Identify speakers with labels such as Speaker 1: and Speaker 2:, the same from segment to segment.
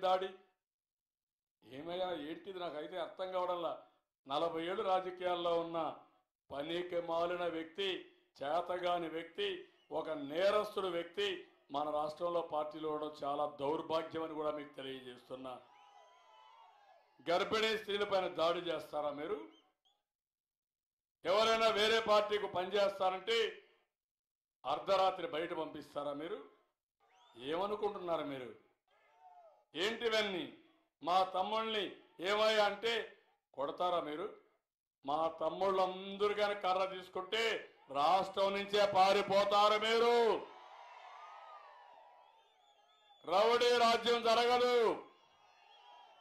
Speaker 1: దాడి? ఏమయ్యా ఏంటిది? నాకైతే అర్థం కావడంలా. నలభై ఏళ్ళు రాజకీయాల్లో ఉన్న పనికి మాలిన వ్యక్తి చేతగాని వ్యక్తి ఒక నేరస్తుడు వ్యక్తి మన రాష్ట్రంలో పార్టీలో ఉండడం చాలా దౌర్భాగ్యం అని కూడా మీకు తెలియజేస్తున్నా. గర్భిణీ స్త్రీలపైన దాడి చేస్తారా మీరు? ఎవరైనా వేరే పార్టీకి పనిచేస్తారంటే అర్ధరాత్రి బయట పంపిస్తారా మీరు? ఏమనుకుంటున్నారు మీరు? ఏంటివన్నీ? మా తమ్ముళ్ళని ఏమయ్యా అంటే కొడతారా మీరు? మా తమ్ముళ్ళందరూ కానీ కర్ర తీసుకుంటే రాష్ట్రం నుంచే పారిపోతారు మీరు. రౌడీ రాజ్యం జరగదు.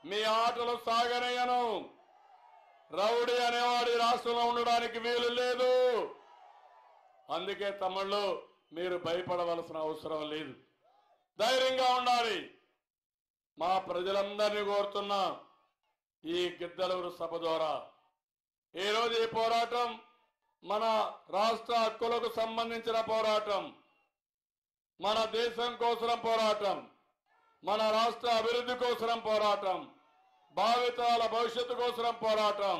Speaker 1: మీ ఆటలు సాగనయ్యను రౌడీ అనేవాడు రాష్ట్రంలో ఉండడానికి వీలు లేదు. అందుకే తమ్ముళ్ళు మీరు భయపడవలసిన అవసరం లేదు. ధైర్యంగా ఉండాలి. మా ప్రజలందరినీ కోరుతున్నా ఈ గిద్దలూరు సభ ద్వారా. ఈరోజు ఈ పోరాటం మన రాష్ట్ర హక్కులకు సంబంధించిన పోరాటం మన దేశం కోసం పోరాటం మన రాష్ట్ర అభివృద్ధి కోసం పోరాటం భావితాల భవిష్యత్తు కోసం పోరాటం.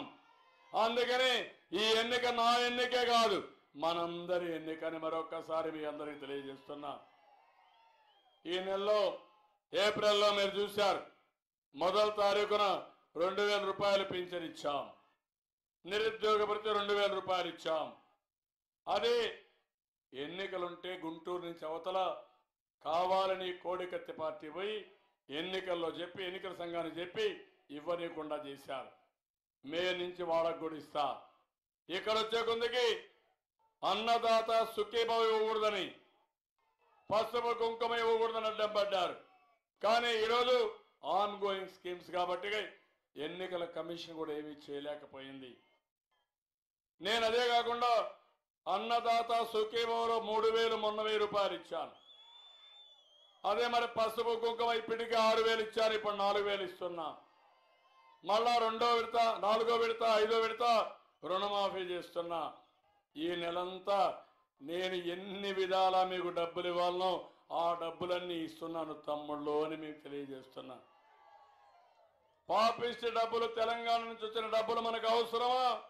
Speaker 1: అందుకని ఈ ఎన్నిక నా ఎన్నికే కాదు మనందరి ఎన్నికని మరొక్కసారి మీ అందరికీ తెలియజేస్తున్నా. ఈ నెలలో ఏప్రిల్లో మీరు చూశారు. మొదటి తారీఖున రెండు వేల రూపాయలు పింఛన్ ఇచ్చాం. నిరుద్యోగ భృతి రెండు వేల రూపాయలు ఇచ్చాం. అది ఎన్నికలుంటే గుంటూరు నుంచి అవతల కావాలని కోడికత్తి పార్టీ పోయి ఎన్నికల్లో చెప్పి ఎన్నికల సంఘాన్ని చెప్పి ఇవ్వనీయకుండా చేశారు. మే నుంచి వాళ్ళకు కూడా ఇస్తా. ఇక్కడ వచ్చే కొందికి అన్నదాత సుఖీభావ ఇవ్వకూడదని పసుపు కుంకుమ ఇవ్వకూడదని అడ్డం పడ్డారు. కానీ ఈరోజు ఆన్ గోయింగ్ స్కీమ్స్ కాబట్టి ఎన్నికల కమిషన్ కూడా ఏమీ చేయలేకపోయింది. నేను అదే కాకుండా అన్నదాత సుఖీభవలో మూడు వేలు మొన్న వెయ్యి రూపాయలు ఇచ్చాను. అదే మరి పసుపు కుంకుమ ఇప్పటికి ఆరు వేలు ఇచ్చారు ఇప్పుడు నాలుగు వేలు ఇస్తున్నా. మళ్ళా రెండో విడత నాలుగో విడత ఐదో విడత రుణమాఫీ చేస్తున్నా. ఈ నెలంతా నేను ఎన్ని విధాలా మీకు డబ్బులు ఇవ్వాలనో ఆ డబ్బులన్నీ ఇస్తున్నాను తమ్ముళ్ళు అని మీకు తెలియజేస్తున్నా. పాపిస్తే డబ్బులు తెలంగాణ నుంచి వచ్చిన డబ్బులు మనకు అవసరమా?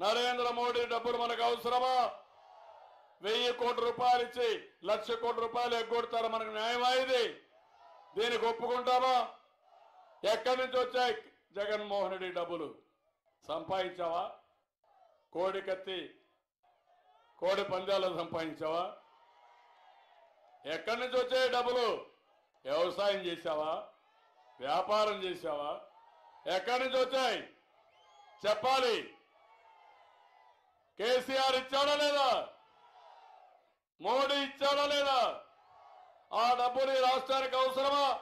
Speaker 1: నరేంద్ర మోడీ డబ్బులు మనకు అవసరమా? వెయ్యి కోట్ల రూపాయలు ఇచ్చి లక్ష కోట్ల రూపాయలు ఎగ్గొడతారు మనకు న్యాయమా ఇది? దీనికి ఒప్పుకుంటామా? ఎక్కడి నుంచి వచ్చాయి జగన్మోహన్ రెడ్డి డబ్బులు? సంపాదించావా? కోడి కత్తి కోడి పందాలు సంపాదించావా? ఎక్కడి నుంచి వచ్చాయి డబ్బులు? వ్యవసాయం చేశావా? వ్యాపారం చేశావా? ఎక్కడి నుంచి వచ్చాయి? చెప్పాలి. కేసీఆర్ ఇచ్చాడా లేదా? మోడీ ఇచ్చాడా లేదా? ఆ డబ్బులు రాష్ట్రానికి అవసరమా?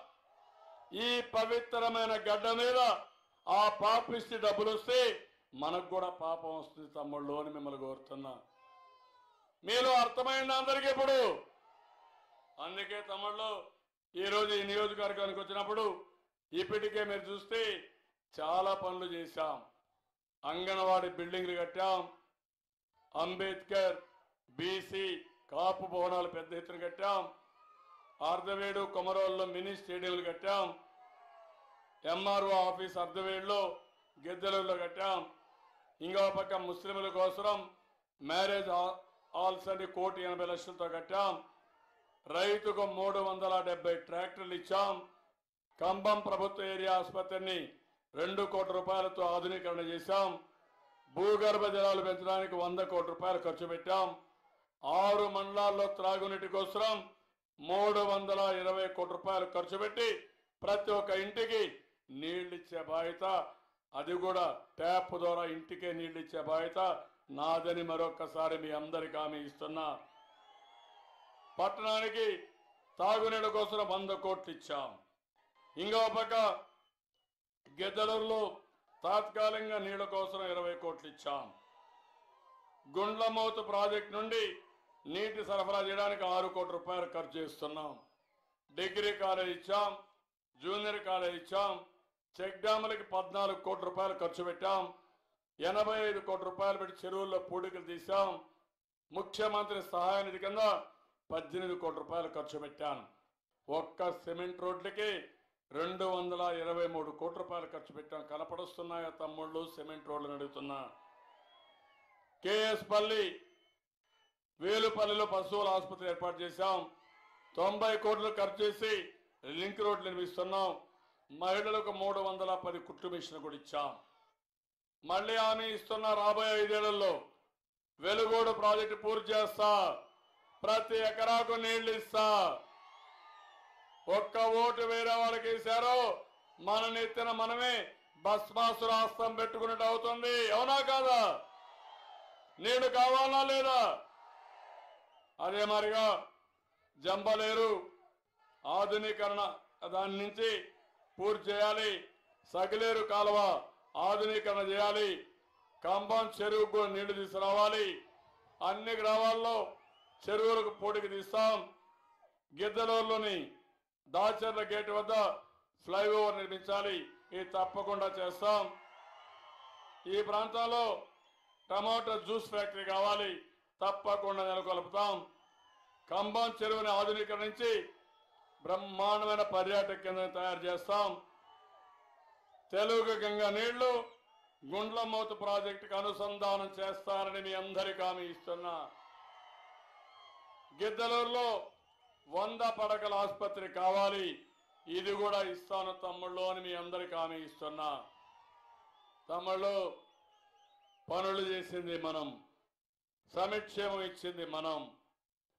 Speaker 1: ఈ పవిత్రమైన గడ్డ మీద ఆ పాపిస్తే డబ్బులు వస్తే మనకు కూడా పాపం వస్తుంది తమ్ముళ్ళు అని మిమ్మల్ని కోరుతున్నా. మీలో అర్థమైంది అందరికీ ఇప్పుడు? అందుకే తమ్ముళ్ళు ఈరోజు ఈ నియోజకవర్గానికి వచ్చినప్పుడు ఇప్పటికే మీరు చూస్తే చాలా పనులు చేశాం. అంగన్వాడీ బిల్డింగ్లు కట్టాం. అంబేద్కర్ బీసీ కాపు భవనాలు పెద్ద ఎత్తున కట్టాం. అర్ధవేడు కొమరోల్లో మినీ స్టేడియంలు కట్టాం. ఎంఆర్ఓ ఆఫీస్ అర్ధవేడులో గిద్దలూరులో కట్టాం. ఇంకో పక్క ముస్లింల కోసం మ్యారేజ్ హాల్స్ అని కోటి ఎనభై లక్షలతో కట్టాం. రైతుకు మూడు వందల డెబ్బై ట్రాక్టర్లు ఇచ్చాం. కంబం ప్రభుత్వ ఏరియా ఆసుపత్రిని రెండు కోట్ల రూపాయలతో ఆధునీకరణ చేశాం. భూగర్భ జలాలు పెంచడానికి వంద కోట్ల రూపాయలు ఖర్చు పెట్టాం. ఆరు మండలాల్లో త్రాగునీటి కోసం మూడు వందల ఇరవై కోట్ల రూపాయలు ఖర్చు పెట్టి ప్రతి ఒక్క ఇంటికి నీళ్ళిచ్చే బాధ్యత. అది కూడా ట్యాప్ ద్వారా ఇంటికే నీళ్ళిచ్చే బాధ్యత. నాదని మరొక్కసారి మీ అందరికీ ఆమె ఇస్తున్నా. పట్టణానికి తాగునీళ్ళ కోసం వంద కోట్లు ఇచ్చాం. ఇంకో పక్క గెద్దలూరులో తాత్కాలికంగా నీళ్ళ కోసం ఇరవై కోట్లు ఇచ్చాం. గుండ్లమౌతు ప్రాజెక్ట్ నుండి నీటి సరఫరా చేయడానికి ఆరు కోట్ల రూపాయలు ఖర్చు చేస్తున్నాం. డిగ్రీ కాలేజ్ ఇచ్చాం జూనియర్ కాలేజ్ ఇచ్చాం చెక్ డ్యాములకి పద్నాలుగు కోట్ల రూపాయలు ఖర్చు పెట్టాం ఎనభై ఐదు కోట్ల రూపాయలు పెట్టి చెరువుల్లో పూడికలు తీసాం ముఖ్యమంత్రి సహాయ నిధి కింద పద్దెనిమిది కోట్ల రూపాయలు ఖర్చు పెట్టాను. ఒక్క సిమెంట్ రోడ్లకి రెండు వందల ఇరవై మూడు కోట్ల రూపాయలు ఖర్చు పెట్టాం కనపడుస్తున్నాయా తమ్ముళ్ళు? సిమెంట్ రోడ్లు నడుగుతున్నా. కేఎస్ పల్లి వేలుపల్లిలో పశువుల ఆసుపత్రి ఏర్పాటు చేశాం. తొంభై కోట్లు ఖర్చు చేసి లింక్ రోడ్లు నిర్మిస్తున్నాం. మహిళలకు మూడు వందల పది కుట్టు మిషన్ కూడా ఇచ్చాం. మళ్ళీ హామీ ఇస్తున్న రాబోయే ఐదేళ్ళలో వెలుగోడు ప్రాజెక్టు పూర్తి చేస్తా. ప్రతి ఎకరాకు నీళ్ళు ఇస్తా. ఒక్క ఓటు వేరే వాళ్ళకి వేశారో మన నెత్తిన మనమే భస్మాసు హస్తం పెట్టుకున్నట్టు అవుతుంది. అవునా కాదా? నీళ్ళు కావాలా లేదా? అదే మరిగా జంబలేరు ఆధునీకరణ దాని నుంచి పూర్తి చేయాలి. సగిలేరు కాలువ ఆధునీకరణ చేయాలి. కంబం చెరువుకు నీళ్ళు తీసుకురావాలి. అన్ని గ్రామాల్లో చెరువులకు పోటీకి తీస్తాం. గిద్దలూరులోని దాచర్ల గేట్ వద్ద ఫ్లైఓవర్ నిర్మించాలి. ఇది తప్పకుండా చేస్తాం. ఈ ప్రాంతంలో టమాటా జ్యూస్ ఫ్యాక్టరీ కావాలి. తప్పకుండా నెలకొల్పుతాం. కంబం చెరువుని ఆధునీకరించి బ్రహ్మాండమైన పర్యాటక కేంద్రం తయారు చేస్తాం. తెలుగు గంగ నీళ్ళు గుండ్లమూత ప్రాజెక్టుకు అనుసంధానం చేస్తారని మీ అందరికీ హామీ ఇస్తున్నా. గిద్దలూరులో వంద పడకల ఆసుపత్రి కావాలి. ఇది కూడా ఇస్తాను తమ్ముళ్ళు అని మీ అందరికి హామీ ఇస్తున్నా. తమ్ముళ్ళు పనులు చేసింది మనం. సమిక్షేమం ఇచ్చింది మనం.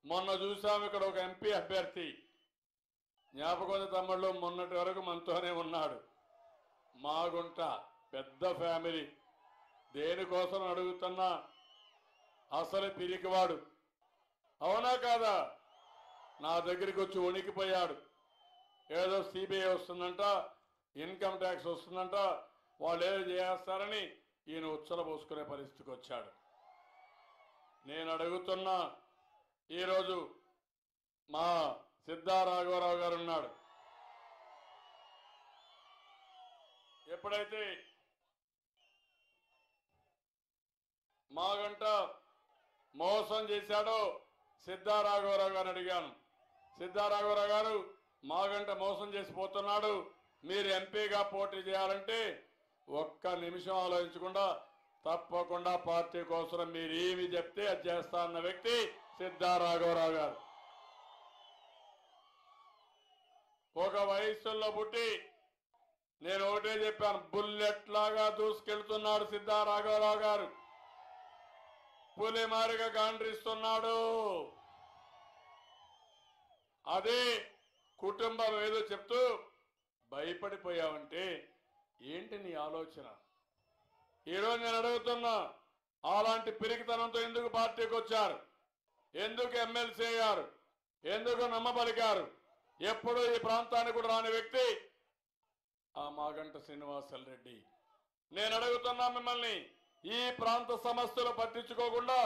Speaker 1: మొన్న చూసాం ఇక్కడ ఒక ఎంపీ అభ్యర్థి. జ్ఞాపకం తమ్ముళ్ళు మొన్నటి వరకు మనతోనే ఉన్నాడు. మాగుంట పెద్ద ఫ్యామిలీ. దేనికోసం అడుగుతున్నా? అసలు పిరికివాడు. అవునా కాదా? నా దగ్గరికి వచ్చి వణికిపోయాడు. ఏదో సిబిఐ వస్తుందంట ఇన్కమ్ ట్యాక్స్ వస్తుందంట వాళ్ళు ఏదో చేస్తారని ఈయన ఉచ్చల పోసుకునే పరిస్థితికి వచ్చాడు. నేను అడుగుతున్నా ఈరోజు మా సిద్ధా రాఘవరావు గారు ఉన్నాడు. ఎప్పుడైతే మాగంట మోసం చేశాడో సిద్ధారాఘవరావు గారిని అడిగాను. సిద్ధారాఘవరావు గారు మాగంట మోసం చేసి పోతున్నాడు. మీరు ఎంపీగా పోటీ చేయాలంటే ఒక్క నిమిషం ఆలోచించకుండా తప్పకుండా పార్టీ కోసం మీరు ఏమి చెప్తే అది చేస్తా అన్న వ్యక్తి సిద్ధారాఘవరావు గారు. ఒక వయస్సులో పుట్టి నేను ఒకటే చెప్పాను బుల్లెట్ లాగా దూసుకెళ్తున్నాడు సిద్ధారాఘవరావు గారు. పులిమారిగా గాండ్రిస్తున్నాడు. అదే కుటుంబం ఏదో చెప్తూ భయపడిపోయావంటే ఏంటి నీ ఆలోచన? ఈరోజు నేను అడుగుతున్నా అలాంటి పిరికితనంతో ఎందుకు పార్టీకి వచ్చారు? ఎందుకు ఎమ్మెల్సీ అయ్యారు? ఎందుకు నమ్మబలికారు? ఎప్పుడు ఈ ప్రాంతానికి కూడా రాని వ్యక్తి ఆ మాగంట శ్రీనివాసల్ రెడ్డి నేను అడుగుతున్నా మిమ్మల్ని ఈ ప్రాంత సమస్యలు పట్టించుకోకుండా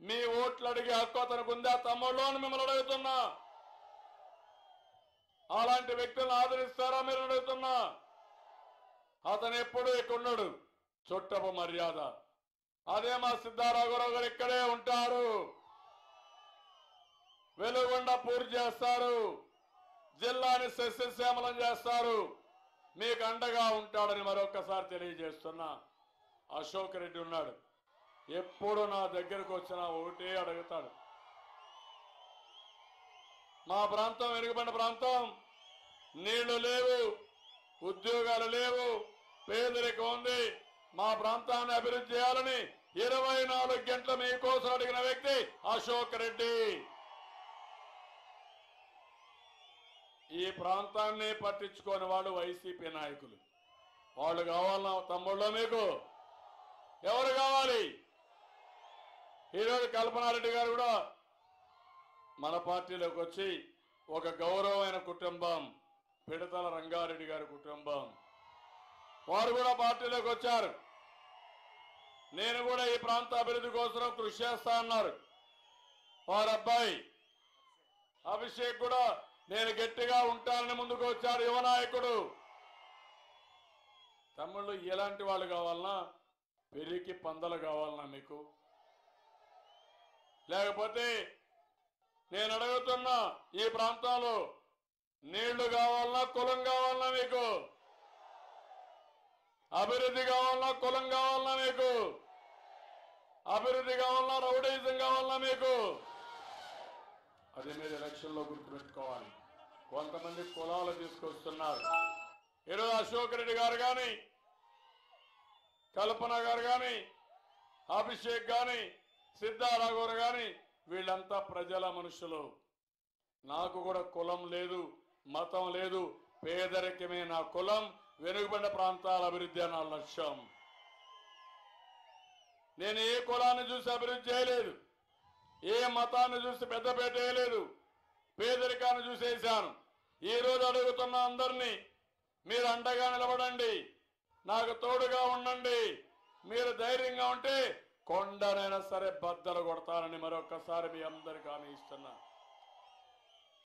Speaker 1: మీ ఓట్లు అడిగే హక్కు అతనికి ఉందా తమ్ముళ్ళు అని మిమ్మల్ని అడుగుతున్నా. అలాంటి వ్యక్తులను ఆదరిస్తారా మీరు అడుగుతున్నా? అతను ఎప్పుడు ఇక్కడున్నాడు. చుట్టపు మర్యాద. అదే మా సిద్ధారాఘవరావు గారు ఇక్కడే ఉంటారు. వెలుగొండ పూర్తి చేస్తారు. జిల్లాని సస్యశ్యామలం చేస్తారు. మీకు అండగా ఉంటాడని మరొకసారి తెలియజేస్తున్నా. అశోక్ రెడ్డి ఉన్నాడు. ఎప్పుడు నా దగ్గరకు వచ్చినా ఒకటే అడుగుతాడు. మా ప్రాంతం వెనుకబడిన ప్రాంతం. నీళ్ళు లేవు ఉద్యోగాలు లేవు పేదరికం ఉంది. మా ప్రాంతాన్ని అభివృద్ధి చేయాలని ఇరవై నాలుగు గంటల మీకోసం అడిగిన వ్యక్తి అశోక్ రెడ్డి. ఈ ప్రాంతాన్ని పట్టించుకోని వాళ్ళు వైసీపీ నాయకులు. వాళ్ళు కావాలన్నా తమ్ముళ్ళు మీకు? ఎవరు కావాలి? ఈరోజు కల్పనారెడ్డి గారు కూడా మన పార్టీలోకి వచ్చి ఒక గౌరవమైన కుటుంబం పిడతల రంగారెడ్డి గారి కుటుంబం. వారు కూడా పార్టీలోకి వచ్చారు. నేను కూడా ఈ ప్రాంత అభివృద్ధి కోసం కృషి చేస్తా అన్నారు. వారి అబ్బాయి అభిషేక్ కూడా నేను గట్టిగా ఉంటానని ముందుకు వచ్చాడు యువ నాయకుడు. తమ్ముళ్ళు ఎలాంటి వాళ్ళు కావాలన్నా పెరిగి పందలు కావాలన్నా మీకు. లేకపోతే నేను అడుగుతున్నా ఈ ప్రాంతంలో నీళ్ళు కావాలన్నా కులం కావాలన్నా మీకు. అభివృద్ధి కావాలన్నా కులం కావాలన్నా మీకు. అభివృద్ధి కావాలన్నా రౌడైజం కావాలన్నా మీకు. అది మీరు ఎలక్షన్లో గుర్తుపెట్టుకోవాలి. కొంతమంది కులాలు తీసుకొస్తున్నారు. ఈరోజు అశోక్ రెడ్డి గారు కానీ కల్పన గారు కానీ అభిషేక్ కానీ సిద్ధారాఘవర్ కానీ వీళ్ళంతా ప్రజల మనుషులు. నాకు కూడా కులం లేదు మతం లేదు పేదరికమే నా కులం వెనుకబడిన ప్రాంతాల అభివృద్ధి నా లక్ష్యం. నేను ఏ కులాన్ని చూసి అభివృద్ధి చేయలేదు ఏ మతాన్ని చూసి పెద్ద పెట్టేయలేదు పేదరికాన్ని చూసేశాను. ఈరోజు రోజు అడుగుతున్న అందరినీ మీరు అండగా నిలబడండి నాకు తోడుగా ఉండండి మీరు ధైర్యంగా ఉంటే కొండనైనా సరే బద్దలు కొడతానని మరొకసారి మీ అందరికీ హామీ ఇస్తున్నా.